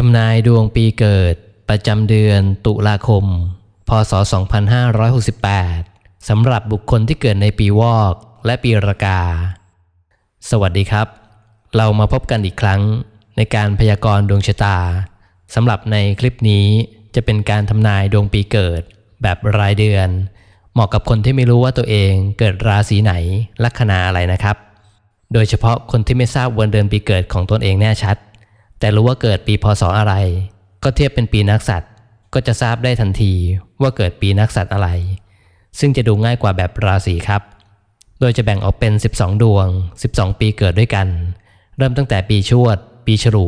ทำนายดวงปีเกิด ประจำเดือนตุลาคม พศ 2568 สำหรับบุคคลที่เกิดในปีวอกและปีรากา สวัสดีครับ เรามาพบกันอีกครั้งในการพยากรณ์ดวงชะตาสำหรับในคลิปนี้จะเป็นการทำนายดวงปีเกิด แบบรายเดือน เหมาะกับคนที่ไม่รู้ว่าตัวเองเกิดราศีไหนลัคนาอะไรนะครับ โดยเฉพาะคนที่ไม่ทราบวันเดือนปีเกิดของตนเองแน่ชัด แต่รู้ว่าเกิดปีพศอะไร ก็เทียบเป็นปีนักษัตว์ก็จะทราบได้ทันทีว่าเกิดปีนักษัตว์อะไร ซึ่งจะดูง่ายกว่าแบบราศีครับ โดยจะแบ่งออกเป็น 12 ดวง 12 ปีเกิดด้วยกัน เริ่มตั้งแต่ปีชวด ปีฉลู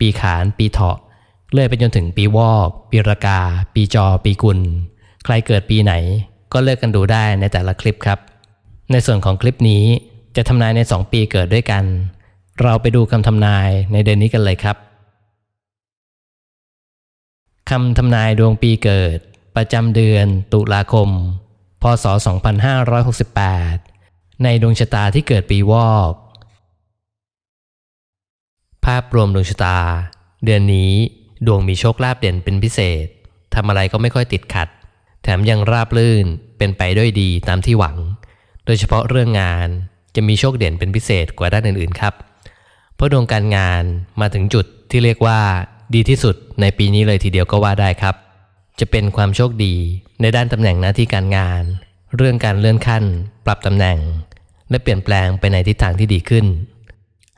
ปีขาน ปีเถาะเลื่อยไปจนถึงปีวอก ปีรากา ปีจอ ปีกุล ใครเกิดปีไหน ก็เลือกกันดูได้ในแต่ละคลิปครับ ในส่วนของคลิปนี้จะทำนายใน 2 ปีเกิดด้วยกัน เราไปดูคำทำนายในเดือนนี้กันเลยครับคำทำนายดวงปีเกิด ประจำเดือนตุลาคม พศ 2568 ในดวงชะตาที่เกิดปีวอก ภาพรวมดวงชะตา เดือนนี้ดวงมีโชคลาภเด่นเป็นพิเศษทำอะไรก็ไม่ค่อยติดขัด แถมยังราบรื่นเป็นไปด้วยดีตามที่หวัง โดยเฉพาะเรื่องงานจะมีโชคเด่นเป็นพิเศษกว่าด้านอื่นๆครับ เพราะดวงการงานมาถึงจุดที่เรียกว่า ดีที่สุดในปีนี้เลยทีเดียวก็ว่าได้ครับ จะเป็นความโชคดีในด้านตำแหน่งหน้าที่การงาน เรื่องการเลื่อนขั้น ปรับตำแหน่ง และเปลี่ยนแปลงไปในทิศทางที่ดีขึ้น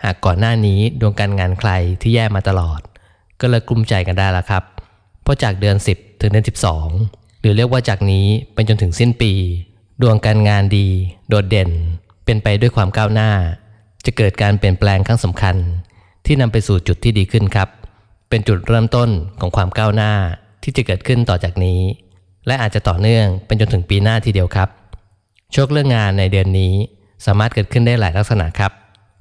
หากก่อนหน้านี้ดวงการงานใครที่แย่มาตลอด ก็เลิกลุ้มใจกันได้แล้วครับ เพราะจากเดือน 10 ถึงเดือน 12 หรือเรียกว่าจากนี้ไปจนถึงสิ้นปี ดวงการงานดี โดดเด่น เป็นไปด้วยความก้าวหน้า จะเกิดการเปลี่ยนแปลงครั้งสำคัญ ที่นำไปสู่จุดที่ดีขึ้นครับ เป็นจุดเริ่มต้นของความก้าวหน้าที่จะเกิดขึ้นต่อจากนี้ และอาจจะต่อเนื่องเป็นจนถึงปีหน้าทีเดียวครับ โชคเรื่องงานในเดือนนี้สามารถเกิดขึ้นได้หลายลักษณะครับ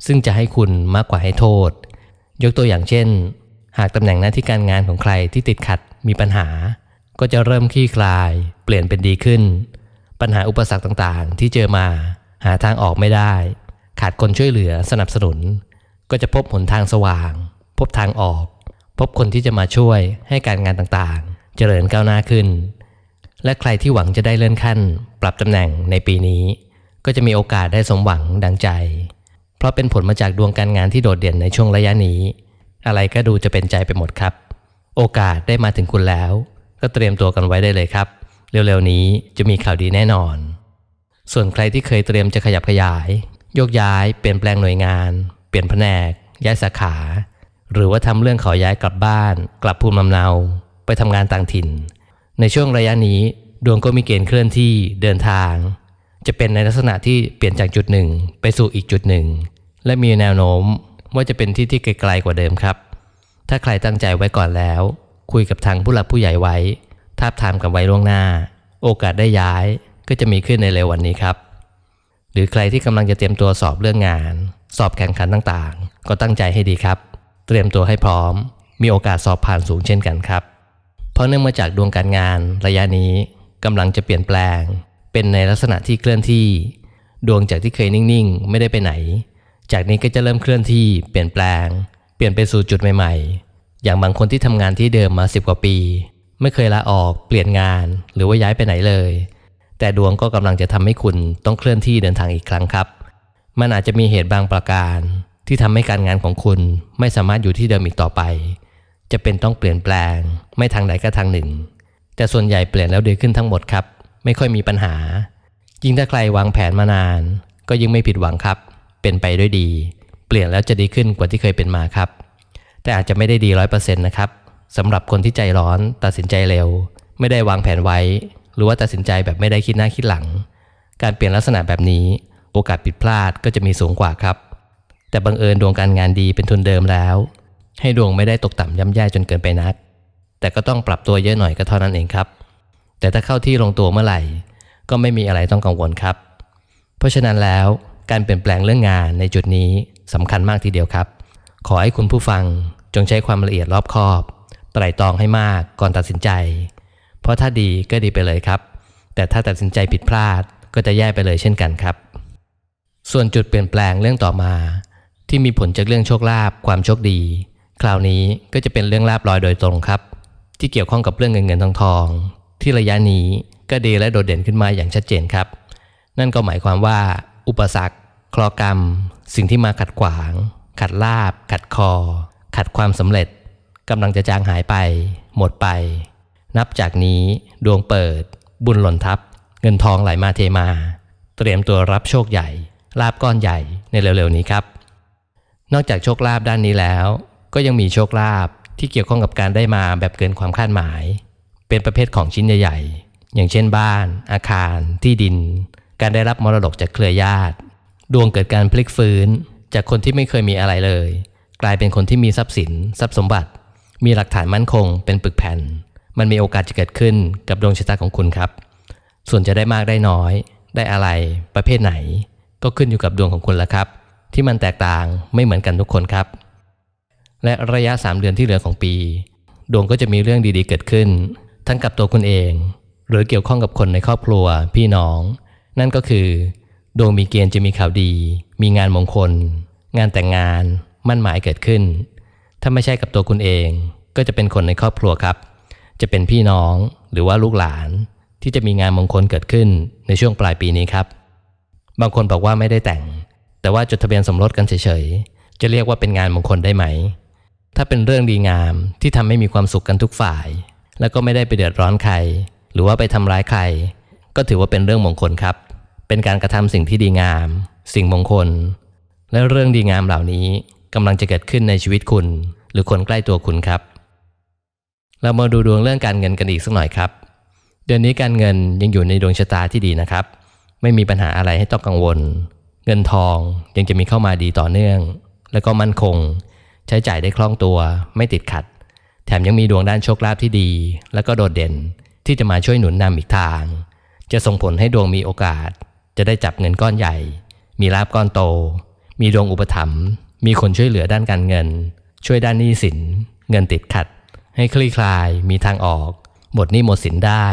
ซึ่งจะให้คุณมากกว่าให้โทษ ยกตัวอย่างเช่น หากตำแหน่งหน้าที่การงานของใครที่ติดขัดมีปัญหา ก็จะเริ่มคลี่คลาย เปลี่ยนเป็นดีขึ้น ปัญหาอุปสรรคต่างๆ ที่เจอมาหาทางออกไม่ได้ ขาดคนช่วยเหลือสนับสนุน ก็จะพบหนทางสว่าง พบทางออก พบคนที่จะมาช่วยให้การงานต่างๆ เจริญก้าวหน้าขึ้น และใครที่หวังจะได้เลื่อนขั้น ปรับตำแหน่งในปีนี้ ก็จะมีโอกาสได้สมหวังดังใจ เพราะเป็นผลมาจากดวงการงานที่โดดเด่นในช่วงระยะนี้ อะไรก็ดูจะเป็นใจไปหมดครับ โอกาสได้มาถึงคุณแล้ว ก็เตรียมตัวกันไว้ได้เลยครับ เร็วๆนี้จะมีข่าวดีแน่นอน ส่วนใครที่เคยเตรียมจะขยับขยาย โยกย้ายเปลี่ยนแปลงหน่วยงาน เปลี่ยนแผนก ย้ายสาขา หรือว่าทำเรื่องขอย้ายกลับบ้าน กลับภูมิลำเนา ไปทำงานต่างถิ่น ในช่วงระยะนี้ดวงก็มีเกณฑ์เคลื่อนที่เดินทาง จะเป็นในลักษณะที่เปลี่ยนจากจุดหนึ่งไปสู่อีกจุดหนึ่ง และมีแนวโน้มว่าจะเป็นที่ที่ไกลๆกว่าเดิมครับ ถ้าใครตั้งใจไว้ก่อนแล้ว คุยกับทางผู้หลักผู้ใหญ่ไว้ทาบทามกันไว้ล่วงหน้า โอกาสได้ย้ายก็จะมีขึ้นในเร็ววันนี้ครับ หรือใครที่กำลังจะเตรียมตัวสอบเรื่องงาน สอบแข่งขันต่างๆ ก็ตั้งใจให้ดีครับ เตรียมตัวให้พร้อม มีโอกาสสอบผ่านสูงเช่นกันครับ เพราะเนื่องมาจากดวงการงานระยะนี้กำลังจะเปลี่ยนแปลง เป็นในลักษณะที่เคลื่อนที่ ดวงจากที่เคยนิ่งๆ ไม่ได้ไปไหน จากนี้ก็จะเริ่มเคลื่อนที่เปลี่ยนแปลง เปลี่ยนไปสู่จุดใหม่ๆ อย่างบางคนที่ทำงานที่เดิมมา 10 กว่าปี ไม่เคยลาออก เปลี่ยนงาน หรือว่าย้ายไปไหนเลย แต่ดวงก็กำลังจะทำให้คุณต้องเคลื่อนที่เดินทางอีกครั้งครับ มันอาจจะมีเหตุบางประการ ที่ทำให้การงานของคุณไม่สามารถอยู่ที่เดิมอีกต่อไป จะเป็นต้องเปลี่ยนแปลง ไม่ทางใดก็ทางหนึ่ง แต่ส่วนใหญ่เปลี่ยนแล้วดีขึ้นทั้งหมดครับ ไม่ค่อยมีปัญหา ยิ่งถ้าใครวางแผนมานาน ก็ยิ่งไม่ผิดหวังครับ เป็นไปด้วยดี เปลี่ยนแล้วจะดีขึ้นกว่าที่เคยเป็นมาครับ แต่อาจจะไม่ได้ดีร้อยเปอร์เซ็นต์นะครับสำหรับคนที่ใจร้อนตัดสินใจเร็ว ไม่ได้วางแผนไว้ หรือว่าตัดสินใจแบบไม่ได้คิดหน้าคิดหลัง การเปลี่ยนลักษณะแบบนี้ โอกาสผิดพลาดก็จะมีสูงกว่าครับ แต่บังเอิญดวงการงานดีเป็นทุนเดิมแล้ว ให้ดวงไม่ได้ตกต่ำย่ำแย่จนเกินไปนัก แต่ก็ต้องปรับตัวเยอะหน่อยก็เท่านั้นเองครับ แต่ถ้าเข้าที่ลงตัวเมื่อไหร่ ก็ไม่มีอะไรต้องกังวลครับ เพราะฉะนั้นแล้วการเปลี่ยนแปลงเรื่องงานในจุดนี้สำคัญมากทีเดียวครับ ขอให้คุณผู้ฟังจงใช้ความละเอียดรอบคอบ ไตร่ตรองให้มากก่อนตัดสินใจ เพราะถ้าดีก็ดีไปเลยครับ แต่ถ้าตัดสินใจผิดพลาดก็จะแย่ไปเลยเช่นกันครับ ส่วนจุดเปลี่ยนแปลงเรื่องต่อมา ที่มีผลจากเรื่องโชคลาภความโชคดี คราวนี้ก็จะเป็นเรื่องลาบลอยโดยตรงครับ ที่เกี่ยวข้องกับเรื่องเงินเงินทองทอง ที่ระยะนี้ก็ดีและโดดเด่นขึ้นมาอย่างชัดเจนครับ นั่นก็หมายความว่า อุปสรรคคลอกรรม สิ่งที่มาขัดขวาง ขัดลาบ ขัดคอ ขัดความสำเร็จกำลังจะจางหายไป หมดไป นับจากนี้ดวงเปิด บุญหล่นทับ เงินทองไหลมาเทมา เตรียมตัวรับโชคใหญ่ ลาบก้อนใหญ่ในเร็วๆนี้ครับ นอกจากโชคลาภด้านนี้แล้ว ก็ยังมีโชคลาภที่เกี่ยวข้องกับการได้มาแบบเกินความคาดหมาย เป็นประเภทของชิ้นใหญ่ๆ อย่างเช่นบ้าน อาคาร ที่ดิน การได้รับมรดกจากเครือญาติ ดวงเกิดการพลิกฟื้น จากคนที่ไม่เคยมีอะไรเลย กลายเป็นคนที่มีทรัพย์สิน ทรัพย์สมบัติ มีหลักฐานมั่นคงเป็นปึกแผ่น มันมีโอกาสจะเกิดขึ้นกับดวงชะตาของคุณครับ ส่วนจะได้มากได้น้อย ได้อะไร ประเภทไหน ก็ขึ้นอยู่กับดวงของคุณละครับ ที่มันแตกต่างไม่เหมือนกันทุกคนครับ และระยะ 3 เดือนที่เหลือของปี ดวงก็จะมีเรื่องดีๆ เกิดขึ้น ทั้งกับตัวคุณเอง หรือเกี่ยวข้องกับคนในครอบครัว พี่น้อง นั่นก็คือ ดวงมีเกณฑ์จะมีข่าวดี มีงานมงคล งานแต่งงาน มั่นหมายเกิดขึ้น ถ้าไม่ใช่กับตัวคุณเอง ก็จะเป็นคนในครอบครัวครับ จะเป็นพี่น้องหรือว่าลูกหลานที่จะมีงานมงคลเกิดขึ้นในช่วงปลายปีนี้ครับ บางคนบอกว่าไม่ได้แต่ง แต่ว่าจดทะเบียนสมรสกันเฉยๆ จะเรียกว่าเป็นงานมงคลได้ไหม ถ้าเป็นเรื่องดีงามที่ทำให้มีความสุขกันทุกฝ่าย แล้วก็ไม่ได้ไปเดือดร้อนใคร หรือว่าไปทำร้ายใคร ก็ถือว่าเป็นเรื่องมงคลครับ เป็นการกระทำสิ่งที่ดีงาม สิ่งมงคล และเรื่องดีงามเหล่านี้กำลังจะเกิดขึ้นในชีวิตคุณ หรือคนใกล้ตัวคุณครับ เรามาดูดวงเรื่องการเงินกันอีกสักหน่อยครับ เดือนนี้การเงินยังอยู่ในดวงชะตาที่ดีนะครับ ไม่มีปัญหาอะไรให้ต้องกังวล เงินทองยังจะมีเข้ามาดีต่อเนื่อง และก็มั่นคง ใช้จ่ายได้คล่องตัว ไม่ติดขัด แถมยังมีดวงด้านโชคลาภที่ดี และก็โดดเด่นที่จะมาช่วยหนุนนำอีกทาง จะส่งผลให้ดวงมีโอกาส จะได้จับเงินก้อนใหญ่ มีลาบก้อนโต มีดวงอุปถัมภ์มีคนช่วยเหลือด้านการเงิน ช่วยด้านหนี้สิน เงินติดขัด ให้คลี่คลายมีทางออก หมดหนี้หมดสินได้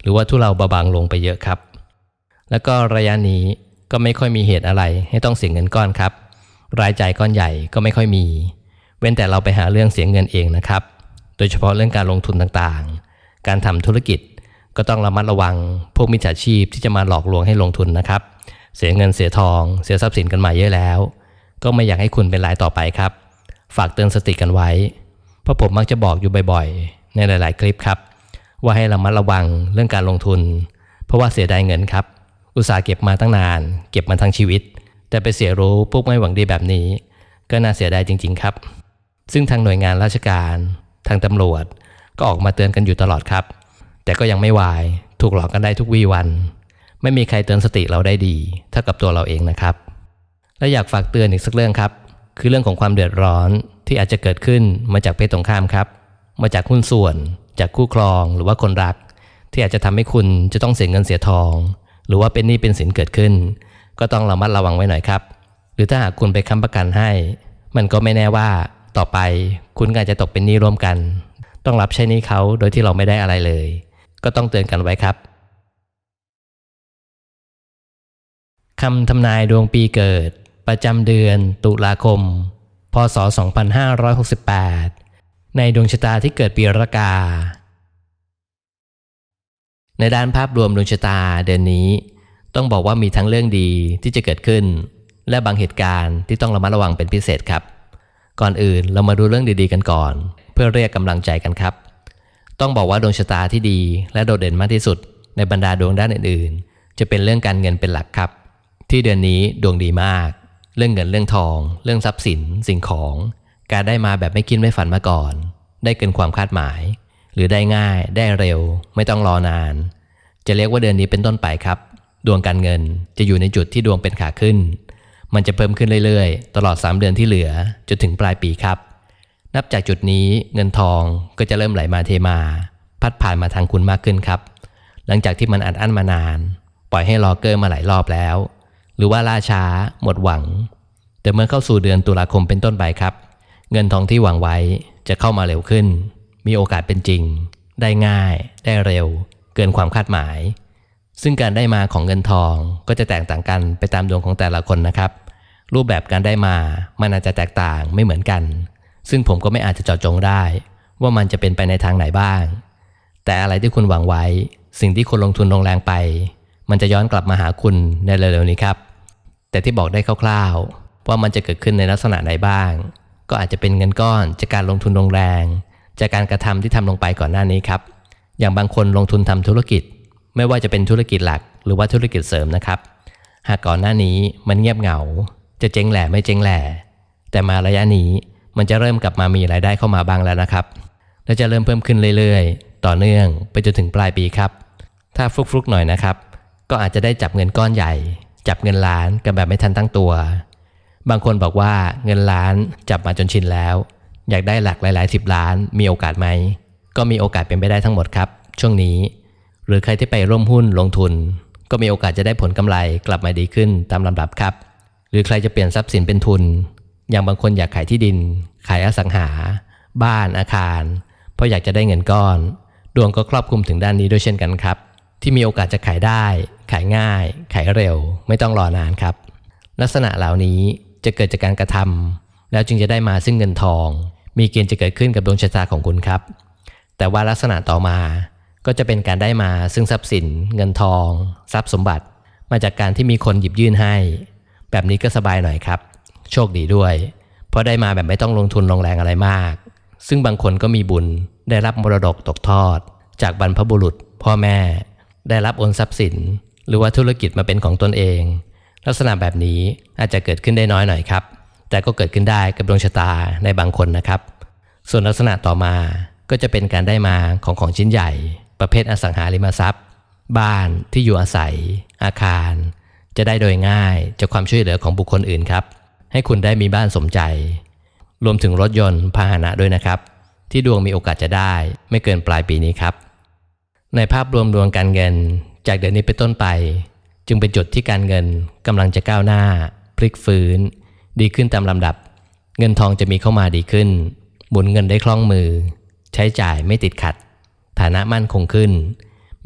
หรือว่าทุเลาเบาบางลงไปเยอะครับ แล้วก็ระยะนี้ก็ไม่ค่อยมีเหตุอะไรให้ต้องเสียเงินก้อนครับ รายจ่ายก้อนใหญ่ก็ไม่ค่อยมี เว้นแต่เราไปหาเรื่องเสียเงินเองนะครับ โดยเฉพาะเรื่องการลงทุนต่างๆ การทำธุรกิจก็ต้องระมัดระวังพวกมิจฉาชีพที่จะมาหลอกลวงให้ลงทุนนะครับ เสียเงินเสียทอง เสียทรัพย์สินกันมาเยอะแล้ว ก็ไม่อยากให้คุณเป็นรายต่อไปครับ ฝากเตือนสติกันไว้ เพราะผมมักจะบอกอยู่บ่อยๆ ในหลาย ๆ คลิปครับ ว่าให้ระมัดระวังเรื่องการลงทุน เพราะว่าเสียดายเงินครับ อุตสาห์เก็บมาตั้งนาน เก็บมาทั้งชีวิต แต่ไปเสียรู้ปุ๊บไม่หวังดีแบบนี้ ก็น่าเสียดายจริง ๆ ครับ ซึ่งทางหน่วยงานราชการ ทางตำรวจ ก็ออกมาเตือนกันอยู่ตลอดครับ แต่ก็ยังไม่วายถูกหลอกกันได้ทุกวี่วัน ไม่มีใครเตือนสติเราได้ดีเท่ากับตัวเราเองนะครับ และอยากฝากเตือนอีกสักเรื่องครับ คือเรื่องของความเดือดร้อน ที่อาจจะเกิดขึ้นมาจากเพศตรงข้ามครับ มาจากหุ้นส่วน จากคู่ครองหรือว่าคนรัก ที่อาจจะทำให้คุณจะต้องเสียเงินเสียทอง หรือว่าเป็นหนี้เป็นสินเกิดขึ้น ก็ต้องระมัดระวังไว้หน่อยครับ หรือถ้าหากคุณไปค้ำประกันให้ มันก็ไม่แน่ว่าต่อไปคุณก็อาจจะตกเป็นหนี้ร่วมกัน ต้องรับใช้หนี้เขาโดยที่เราไม่ได้อะไรเลย ก็ต้องเตือนกันไว้ครับคำทำนายดวงปีเกิด ประจำเดือนตุลาคม พศ 2568 ในดวงชะตาที่เกิดปีรากา ในด้านภาพรวมดวงชะตาเดือนนี้ ต้องบอกว่ามีทั้งเรื่องดีที่จะเกิดขึ้น และบางเหตุการณ์ที่ต้องระมัดระวังเป็นพิเศษครับ ก่อนอื่นเรามาดูเรื่องดีๆกันก่อน เพื่อเรียกกำลังใจกันครับ ต้องบอกว่าดวงชะตาที่ดีและโดดเด่นมากที่สุด ในบรรดาดวงด้านอื่นๆ จะเป็นเรื่องการเงินเป็นหลักครับ ที่เดือนนี้ดวงดีมาก เรื่องเงินเรื่องทอง เรื่องทรัพย์สิน สิ่งของ การได้มาแบบไม่คิดไม่ฝันมาก่อน ได้เกินความคาดหมาย หรือได้ง่ายได้เร็ว ไม่ต้องรอนาน จะเรียกว่าเดือนนี้เป็นต้นไปครับ ดวงการเงินจะอยู่ในจุดที่ดวงเป็นขาขึ้น มันจะเพิ่มขึ้นเรื่อยๆ ตลอด 3 เดือนที่เหลือจนถึงปลายปีครับ นับจากจุดนี้เงินทองก็จะเริ่มไหลมาเทมา พัดผ่านมาทางคุณมากขึ้นครับ หลังจากที่มันอัดอั้นมานาน ปล่อยให้รอเกอร์มาหลายรอบแล้ว หรือว่าล่าช้า หมดหวัง แต่เมื่อเข้าสู่เดือนตุลาคมเป็นต้นไปครับ เงินทองที่หวังไว้จะเข้ามาเร็วขึ้น มีโอกาสเป็นจริง ได้ง่าย ได้เร็ว เกินความคาดหมาย ซึ่งการได้มาของเงินทองก็จะแตกต่างกันไปตามดวงของแต่ละคนนะครับ รูปแบบการได้มามันอาจจะแตกต่างไม่เหมือนกัน ซึ่งผมก็ไม่อาจจะเจาะจงได้ ว่ามันจะเป็นไปในทางไหนบ้าง แต่อะไรที่คุณหวังไว้ สิ่งที่คุณลงทุนลงแรงไป มันจะย้อนกลับมาหาคุณในเร็วๆนี้ครับ แต่ที่บอกได้คร่าวๆ ว่ามันจะเกิดขึ้นในลักษณะไหนบ้าง ก็อาจจะเป็นเงินก้อนจากการลงทุนลงแรง จากการกระทำที่ทำลงไปก่อนหน้านี้ครับ อย่างบางคนลงทุนทำธุรกิจ ไม่ว่าจะเป็นธุรกิจหลัก หรือว่าธุรกิจเสริมนะครับ หากก่อนหน้านี้มันเงียบเหงา จะเจ๊งแหล่ไม่เจ๊งแหล่ แต่มาระยะนี้มันจะเริ่มกลับมามีรายได้เข้ามาบ้างแล้วนะครับ และจะเริ่มเพิ่มขึ้นเรื่อยๆ ต่อเนื่องไปจนถึงปลายปีครับ ถ้าฟลุกๆหน่อยนะครับ ก็อาจจะได้จับเงินก้อนใหญ่ จับเงินล้านกันแบบไม่ทันตั้งตัว บางคนบอกว่าเงินล้านจับมาจนชินแล้ว อยากได้หลักหลายๆสิบล้านมีโอกาสไหม ก็มีโอกาสเป็นไปได้ทั้งหมดครับ ช่วงนี้ หรือใครที่ไปร่วมหุ้นลงทุน ก็มีโอกาสจะได้ผลกำไรกลับมาดีขึ้นตามลำดับครับ หรือใครจะเปลี่ยนทรัพย์สินเป็นทุน อย่างบางคนอยากขายที่ดิน ขายอสังหา บ้านอาคาร เพราะอยากจะได้เงินก้อน ดวงก็ครอบคลุมถึงด้านนี้ด้วยเช่นกันครับ ที่มีโอกาสจะขายได้ ขายง่าย ขายเร็ว ไม่ต้องรอนานครับ ลักษณะเหล่านี้จะเกิดจากการกระทำแล้วจึงจะได้มาซึ่งเงินทอง มีเกณฑ์จะเกิดขึ้นกับดวงชะตาของคุณครับ แต่ว่าลักษณะต่อมาก็จะเป็นการได้มาซึ่งทรัพย์สิน เงินทอง ทรัพย์สมบัติ มาจากการที่มีคนหยิบยื่นให้ แบบนี้ก็สบายหน่อยครับ โชคดีด้วย เพราะได้มาแบบไม่ต้องลงทุนลงแรงอะไรมาก ซึ่งบางคนก็มีบุญได้รับมรดกตกทอด จากบรรพบุรุษ พ่อแม่ ได้รับโอนทรัพย์สิน หรือว่าธุรกิจมาเป็นของตนเอง ลักษณะแบบนี้อาจจะเกิดขึ้นได้น้อยหน่อยครับ แต่ก็เกิดขึ้นได้กับดวงชะตาในบางคนนะครับ ส่วนลักษณะต่อมาก็จะเป็นการได้มาของของชิ้นใหญ่ ประเภทอสังหาริมทรัพย์ บ้านที่อยู่อาศัย อาคาร จะได้โดยง่ายจากความช่วยเหลือของบุคคลอื่นครับ ให้คุณได้มีบ้านสมใจ รวมถึงรถยนต์พาหนะด้วยนะครับ ที่ดวงมีโอกาสจะได้ไม่เกินปลายปีนี้ครับ ในภาพรวมดวงการเงิน จากเดือนนี้เป็นต้นไป จึงเป็นจุดที่การเงินกำลังจะก้าวหน้า พลิกฟื้น ดีขึ้นตามลำดับ เงินทองจะมีเข้ามาดีขึ้น หมุนเงินได้คล่องมือ ใช้จ่ายไม่ติดขัด ฐานะมั่นคงขึ้น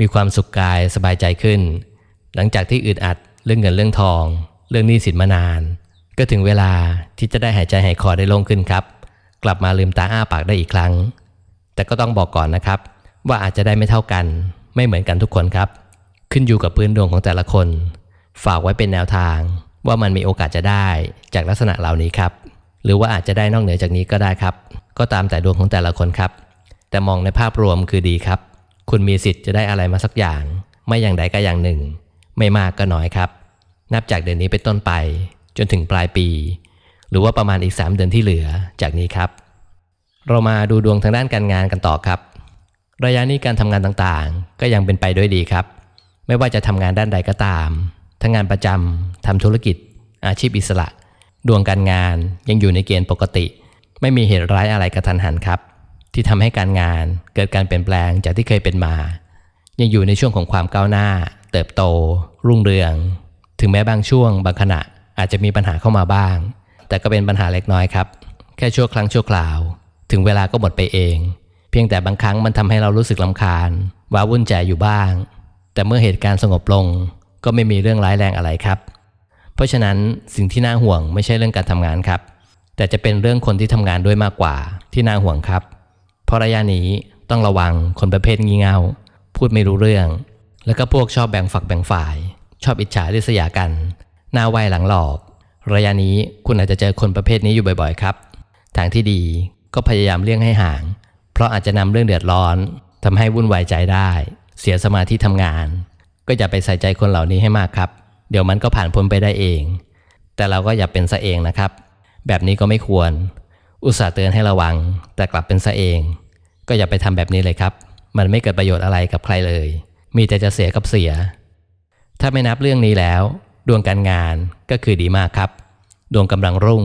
มีความสุขกายสบายใจขึ้น หลังจากที่อึดอัดเรื่องเงินเรื่องทอง เรื่องหนี้สินมานาน ก็ถึงเวลาที่จะได้หายใจหายคอได้โล่งขึ้นครับ กลับมาลืมตาอ้าปากได้อีกครั้ง แต่ก็ต้องบอกก่อนนะครับ ว่าอาจจะได้ไม่เท่ากัน ไม่เหมือนกันทุกคนครับ ขึ้นอยู่กับพื้นดวงของแต่ละคน ฝากไว้เป็นแนวทาง ว่ามันมีโอกาสจะได้จากลักษณะเหล่านี้ครับ หรือว่าอาจจะได้นอกเหนือจากนี้ก็ได้ครับ ก็ตามแต่ดวงของแต่ละคนครับ แต่มองในภาพรวมคือดีครับ คุณมีสิทธิ์จะได้อะไรมาสักอย่าง ไม่อย่างใดก็อย่างหนึ่ง ไม่มากก็น้อยครับ นับจากเดือนนี้เป็นต้นไป จนถึงปลายปี หรือว่าประมาณอีก 3 เดือนที่เหลือจากนี้ครับ เรามาดูดวงทางด้านการงานกันต่อครับ ระยะนี้การทำงานต่างๆ ก็ยังเป็นไปด้วยดีครับ ไม่ว่าจะทำงานด้านใดก็ตาม ทั้งงานประจำทำธุรกิจ อาชีพอิสระ ดวงการงานยังอยู่ในเกณฑ์ปกติ ไม่มีเหตุร้ายอะไรกระทันหันครับ ที่ทำให้การงานเกิดการเปลี่ยนแปลงจากที่เคยเป็นมา ยังอยู่ในช่วงของความก้าวหน้า เติบโต รุ่งเรือง ถึงแม้บางช่วง บางขณะอาจจะมีปัญหาเข้ามาบ้าง แต่ก็เป็นปัญหาเล็กน้อยครับ แค่ชั่วครั้งชั่วคราว ถึงเวลาก็หมดไปเอง เพียงแต่บางครั้งมันทำให้เรารู้สึกลำคาญว้าวุ่นใจอยู่บ้าง แต่เมื่อเหตุการณ์สงบลง ก็ไม่มีเรื่องร้ายแรงอะไรครับ เพราะฉะนั้นสิ่งที่น่าห่วงไม่ใช่เรื่องการทำงานครับ แต่จะเป็นเรื่องคนที่ทำงานด้วยมากกว่าที่น่าห่วงครับ เพราะระยะนี้ต้องระวังคนประเภทงี่เง่าพูดไม่รู้เรื่อง แล้วก็พวกชอบแบ่งฝักแบ่งฝ่าย ชอบอิจฉาริษยากันหน้าไหวหลังหลอก ระยะนี้คุณอาจจะเจอคนประเภทนี้อยู่บ่อยๆครับ ทางที่ดีก็พยายามเลี่ยงให้ห่าง เพราะอาจจะนำเรื่องเดือดร้อนทำให้วุ่นวายใจได้ เสียสมาธิทำงาน ก็อย่าไปใส่ใจคนเหล่านี้ให้มากครับ เดี๋ยวมันก็ผ่านพ้นไปได้เอง แต่เราก็อย่าเป็นซะเองนะครับ แบบนี้ก็ไม่ควร อุตส่าห์เตือนให้ระวัง แต่กลับเป็นซะเอง ก็อย่าไปทำแบบนี้เลยครับ มันไม่เกิดประโยชน์อะไรกับใครเลย มีแต่จะเสียกับเสีย ถ้าไม่นับเรื่องนี้แล้ว ดวงการงานก็คือดีมากครับ ดวงกำลังรุ่ง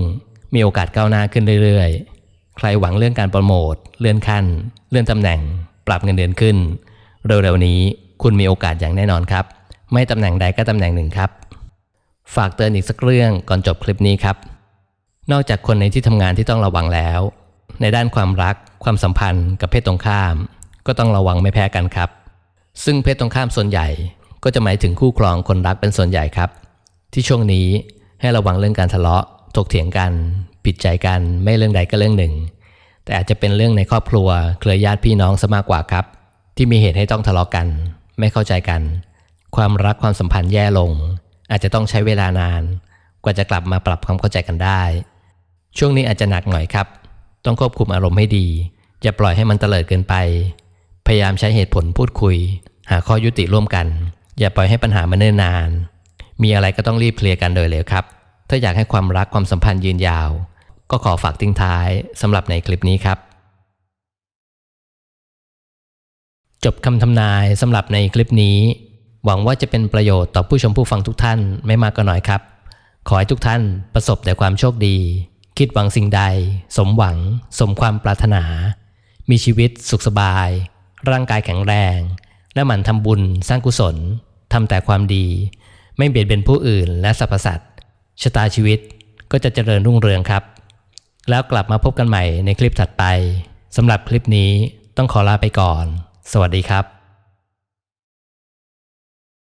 มีโอกาสก้าวหน้าขึ้นเรื่อยๆ ใครหวังเรื่องการโปรโมทเลื่อนขั้น เลื่อนตำแหน่ง ปรับเงินเดือนขึ้น เร็วๆนี้คุณมีโอกาสอย่างแน่นอนครับ ไม่ตำแหน่งใดก็ตำแหน่งหนึ่งครับ ฝากเตือนอีกสักเรื่องก่อนจบคลิปนี้ครับ นอกจากคนในที่ทำงานที่ต้องระวังแล้ว ในด้านความรัก ความสัมพันธ์กับเพศตรงข้าม ก็ต้องระวังไม่แพ้กันครับ ซึ่งเพศตรงข้ามส่วนใหญ่ก็จะหมายถึงคู่ครองคนรักเป็นส่วนใหญ่ครับ ที่ช่วงนี้ให้ระวังเรื่องการทะเลาะ ถกเถียงกัน ผิดใจกัน ไม่เรื่องใดก็เรื่องหนึ่ง แต่อาจจะเป็นเรื่องในครอบครัว เครือญาติพี่น้องซะมากกว่าครับ ที่มีเหตุให้ต้องทะเลาะกัน ไม่เข้าใจกัน ความรักความสัมพันธ์แย่ลง อาจจะต้องใช้เวลานาน กว่าจะกลับมาปรับความเข้าใจกันได้ ช่วงนี้อาจจะหนักหน่อยครับ ต้องควบคุมอารมณ์ให้ดีอย่าปล่อยให้มันเตลิดเกินไป พยายามใช้เหตุผลพูดคุย หาข้อยุติร่วมกัน อย่าปล่อยให้ปัญหามันเนิ่นนาน มีอะไรก็ต้องรีบเคลียร์กันโดยเร็วครับ ถ้าอยากให้ความรักความสัมพันธ์ยืนยาว ก็ขอฝากทิ้งท้ายสำหรับในคลิปนี้ครับ จบคำทำนายสำหรับในคลิปนี้ หวังว่าจะเป็นประโยชน์ต่อผู้ชมผู้ฟังทุกท่านไม่มากก็น้อยครับ ขอให้ทุกท่านประสบแต่ความโชคดี คิดหวังสิ่งใด สมหวัง สมความปรารถนา มีชีวิตสุขสบาย ร่างกายแข็งแรง และหมั่นทำบุญสร้างกุศลทำแต่ความดี ไม่เบียดเบียนผู้อื่นและสรรพสัตว์ชะตาชีวิตก็จะเจริญรุ่งเรืองครับ แล้วกลับมาพบกันใหม่ในคลิปถัดไปสำหรับคลิปนี้ต้องขอลาไปก่อน สวัสดีครับ